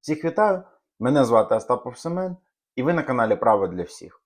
Всіх вітаю! Мене звати Остапов Семен, і ви на каналі Право для всіх.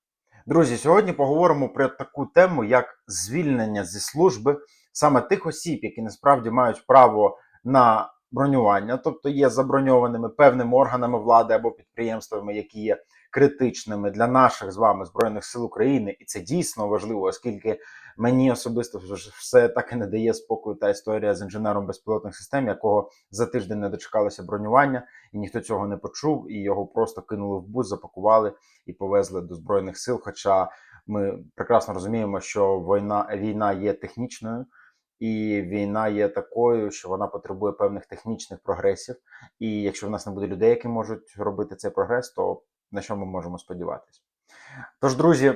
Друзі, сьогодні поговоримо про таку тему, як звільнення зі служби саме тих осіб, які насправді мають право на бронювання, тобто є заброньованими певними органами влади або підприємствами, які є критичними для наших з вами збройних сил України, і це дійсно важливо, оскільки мені особисто все так і не дає спокою та історія з інженером безпілотних систем, якого за тиждень не дочекалося бронювання, і ніхто цього не почув, і його просто кинули в бус, запакували і повезли до збройних сил. Хоча ми прекрасно розуміємо, що війна, війна є технічною. І війна є такою, що вона потребує певних технічних прогресів. І якщо в нас не буде людей, які можуть робити цей прогрес, то на що ми можемо сподіватися? Тож, друзі,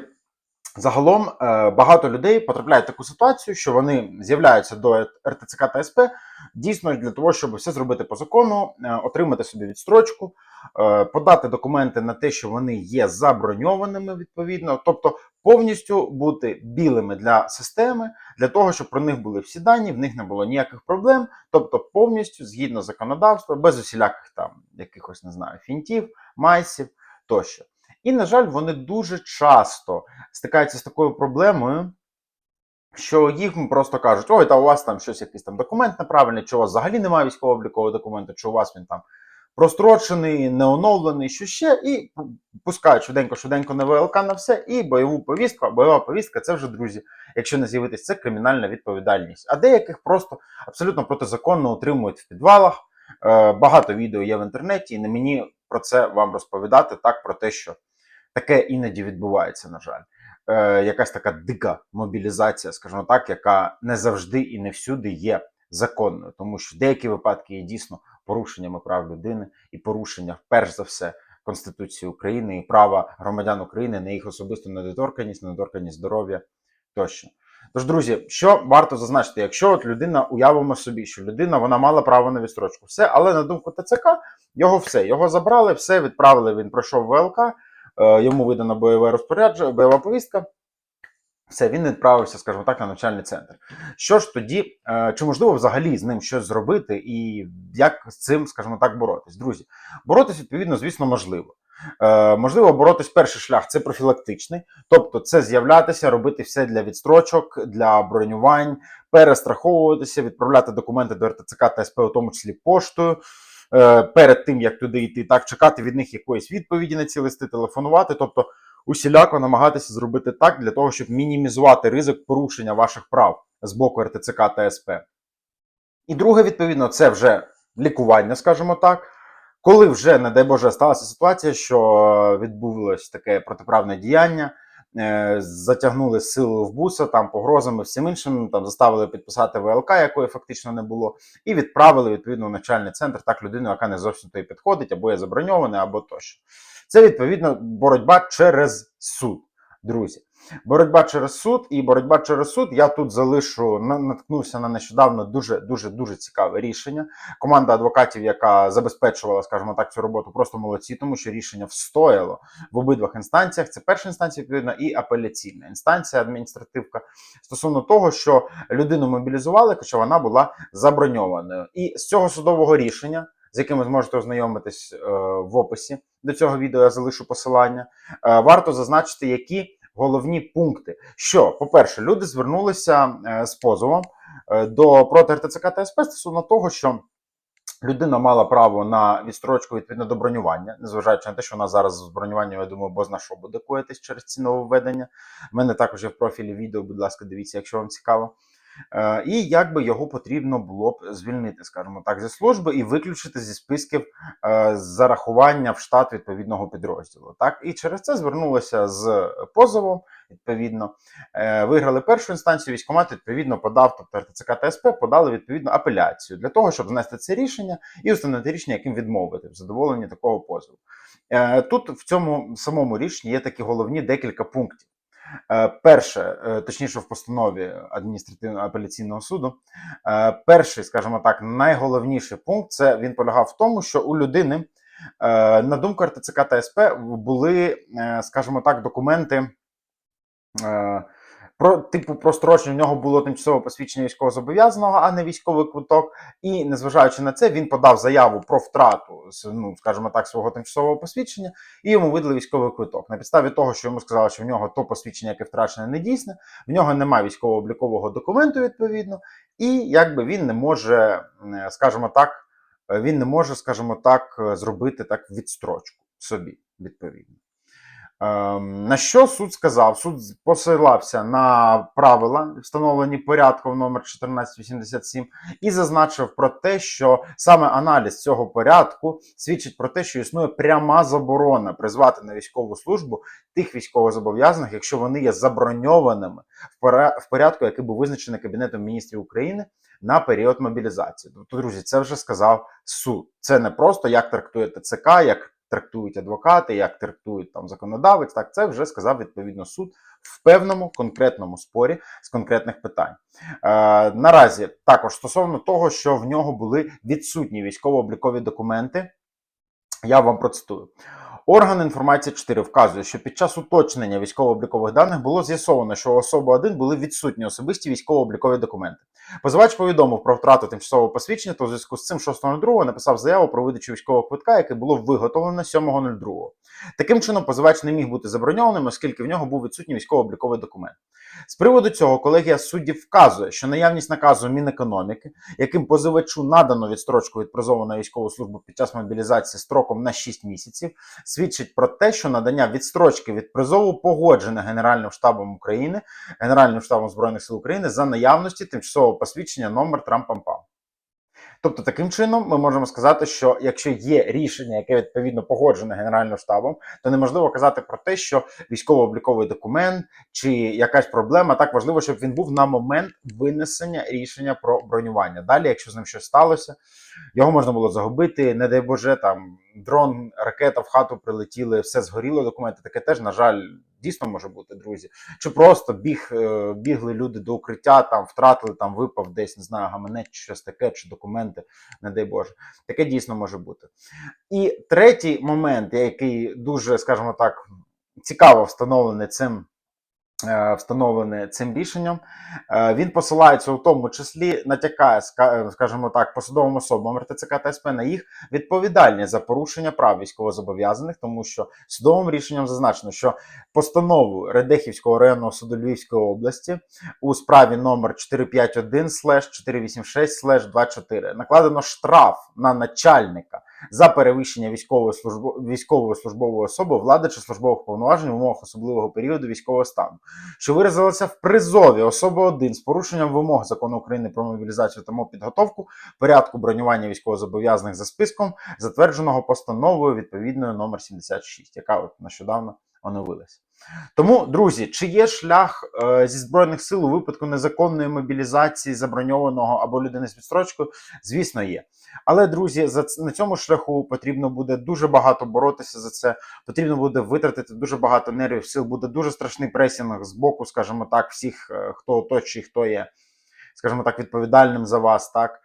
загалом е, багато людей потрапляють в таку ситуацію, що вони з'являються до РТЦК та СП дійсно для того, щоб все зробити по закону, е, отримати собі відстрочку, подати документи на те, що вони є заброньованими відповідно, тобто повністю бути білими для системи, для того, щоб про них були всі дані, в них не було ніяких проблем, тобто повністю згідно законодавства, без усіляких там якихось не знаю фінтів, майсів тощо. І, на жаль, вони дуже часто стикаються з такою проблемою, що їм просто кажуть: ой, та у вас там щось якийсь там документ неправильний, чи у вас взагалі немає військово-облікового документу, чи у вас він там прострочений, не оновлений, що ще, і пускають швиденько-швиденько на ВЛК на все, і бойову повістку, а бойова повістка це вже, друзі, якщо не з'явитись, це кримінальна відповідальність. А деяких просто абсолютно протизаконно утримують в підвалах. Е, Багато відео є в інтернеті, і не мені про це вам розповідати так, про те, що таке іноді відбувається, на жаль. Е, Якась така дика мобілізація, скажімо так, яка не завжди і не всюди є законною, тому що деякі випадки є дійсно порушеннями прав людини і порушення, перш за все, Конституції України і права громадян України на їх особисту недоторканність, недоторканність здоров'я тощо. Тож, друзі, що варто зазначити, якщо от людина уявимо собі, що людина вона мала право на відстрочку, все, але на думку ТЦК, його все, його забрали, все відправили. Він пройшов ВЛК, е, йому видано бойове розпорядження, бойова повістка. Все, він відправився, скажімо так, на навчальний центр. Що ж тоді, е, чи можливо взагалі з ним щось зробити, і як з цим, скажімо так, боротись? Друзі, боротись, відповідно, звісно, можливо. Е, можливо, боротись перший шлях це профілактичний, тобто це з'являтися, робити все для відстрочок, для бронювань, перестраховуватися, відправляти документи до РТЦК та СП, у тому числі поштою. е, Перед тим як туди йти, так чекати від них якоїсь відповіді на ці листи, телефонувати, тобто усіляко намагатися зробити так для того, щоб мінімізувати ризик порушення ваших прав з боку РТЦК та СП. І друге, відповідно, це вже лікування, скажімо так. Коли вже, не дай Боже, сталася ситуація, що відбулось таке протиправне діяння, затягнули силу в буса, там погрозами, всім іншим, там заставили підписати ВЛК, якої фактично не було, і відправили відповідно в навчальний центр так людину, яка не зовсім туди підходить, або є заброньована, або тощо. Це відповідно боротьба через суд, друзі. Боротьба через суд і боротьба через суд. Я тут залишу на- наткнувся на нещодавно дуже дуже дуже цікаве рішення. Команда адвокатів, яка забезпечувала, скажімо так, цю роботу, просто молодці, тому що рішення встояло в обидвах інстанціях. Це перша інстанція, відповідно, і апеляційна інстанція, адміністративка стосовно того, що людину мобілізували, хоча вона була заброньованою. І з цього судового рішення. З яким ви зможете ознайомитись е, в описі до цього відео, я залишу посилання. Е, варто зазначити, які головні пункти. Що, по-перше, люди звернулися е, з позовом е, до проти РТЦК та СП стосовно того, що людина мала право на відстрочку відповідно до бронювання, незважаючи на те, що вона зараз з бронюванням, я думаю, бозна що буде коїтись через ці нововведення. У мене також є в профілі відео, будь ласка, дивіться, якщо вам цікаво. Е, І якби його потрібно було б звільнити, скажімо так, зі служби і виключити зі списків е, зарахування в штат відповідного підрозділу. Так і через це звернулося з позовом. Відповідно, Е, виграли першу інстанцію. Військкомат відповідно подав, тобто РТЦК та подали відповідну апеляцію для того, щоб знести це рішення і установити рішення, яким відмовити в задоволенні такого позову. Тут в цьому самому рішенні є такі головні декілька пунктів. Е, Перше, е, точніше, в постанові адміністративного апеляційного суду, е, перший, скажімо так, найголовніший пункт це він полягав в тому, що у людини, на думку РТЦК та СП, були, скажімо так, документи. Е, Про типу прострочення в нього було тимчасове посвідчення військовозобов'язаного, а не військовий квиток. І незважаючи на це, він подав заяву про втрату, ну скажімо так, свого тимчасового посвідчення, і йому видали військовий квиток. На підставі того, що йому сказали, що в нього то посвідчення, яке втрачене, не дійсне, в нього немає військово-облікового документу відповідно, і якби він не може, е, скажімо так, е, він не може, скажімо так, е, зробити так відстрочку собі відповідно. Ем, На що суд сказав? Суд посилався на правила, встановлені порядком номер 1487, і зазначив про те, що саме аналіз цього порядку свідчить про те, що існує пряма заборона призвати на військову службу тих військовозобов'язаних, якщо вони є заброньованими в порядку, який був визначений Кабінетом міністрів України на період мобілізації. Тобто, друзі, це вже сказав суд. Це не просто як трактує ТЦК, як трактують адвокати, як трактують там законодавець. Так, це вже сказав відповідно суд в певному конкретному спорі з конкретних питань. Е, наразі також стосовно того, що в нього були відсутні військово-облікові документи. Я вам процитую. Орган інформації 4 вказує, що під час уточнення військово-облікових даних було з'ясовано, що у особи 1 були відсутні особисті військово-облікові документи. Позивач повідомив про втрату тимчасового посвідчення, то у зв'язку з цим 6.02 написав заяву про видачу військового квитка, яке було виготовлено 7.02. Таким чином, позивач не міг бути заброньованим, оскільки в нього був відсутній військово-обліковий документ. З приводу цього колегія суддів вказує, що наявність наказу Мінекономіки, яким позивачу надано відстрочку від призову на військову службу під час мобілізації строком на 6 місяців, свідчить про те, що надання відстрочки від призову погоджене Генеральним штабом України, Генеральним штабом Збройних сил України за наявності тимчасового посвідчення номер Трампампам. Тобто, таким чином, ми можемо сказати, що якщо є рішення, яке відповідно погоджене Генеральним штабом, то неможливо казати про те, що військово-обліковий документ чи якась проблема так важливо, щоб він був на момент винесення рішення про бронювання. Далі, якщо з ним щось сталося, його можна було загубити, не дай Боже, там дрон, ракета в хату прилетіли, все згоріло. Документи таке теж, на жаль, дійсно може бути, друзі. Чи просто біг, е, бігли люди до укриття, там втратили, там випав десь, не знаю, гаманець, чи щось таке, чи документи, не дай Боже. Таке дійсно може бути. І третій момент, який дуже, скажімо так, цікаво встановлений цим. Е, Встановлений цим рішенням, Е, він посилається у тому числі, натякає, ска- скажімо так, посадовим особам РТЦК та СП на їх відповідальність за порушення прав військовозобов'язаних, тому що судовим рішенням зазначено, що постанову Редехівського районного суду Львівської області у справі номер 451 486 24 накладено штраф на начальника за перевищення військової службо... військової службової особи влади чи службових повноважень в умовах особливого періоду військового стану, що виразилося в призові особи 1 з порушенням вимог закону України про мобілізацію та підготовку порядку бронювання військовозобов'язаних за списком, затвердженого постановою відповідною номер 76, яка от нещодавно оновилась. Тому, друзі, чи є шлях е, зі збройних сил у випадку незаконної мобілізації заброньованого або людини з відстрочкою? Звісно, є. Але, друзі, за на цьому шляху потрібно буде дуже багато боротися за це. Потрібно буде витратити дуже багато нервів, сил. Буде дуже страшний пресінг з боку, скажімо так, всіх, е, хто оточує, хто є, скажімо так, відповідальним за вас, так.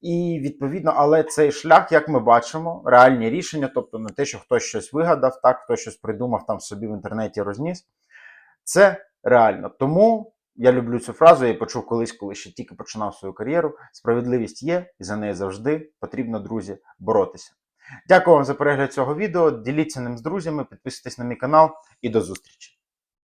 І відповідно, але цей шлях, як ми бачимо, реальні рішення, тобто не те, що хтось щось вигадав, так, хтось щось придумав там собі в інтернеті розніс. Це реально. Тому я люблю цю фразу, я її почув колись, коли ще тільки починав свою кар'єру. Справедливість є, і за неї завжди потрібно, друзі, боротися. Дякую вам за перегляд цього відео. Діліться ним з друзями, підписуйтесь на мій канал і до зустрічі.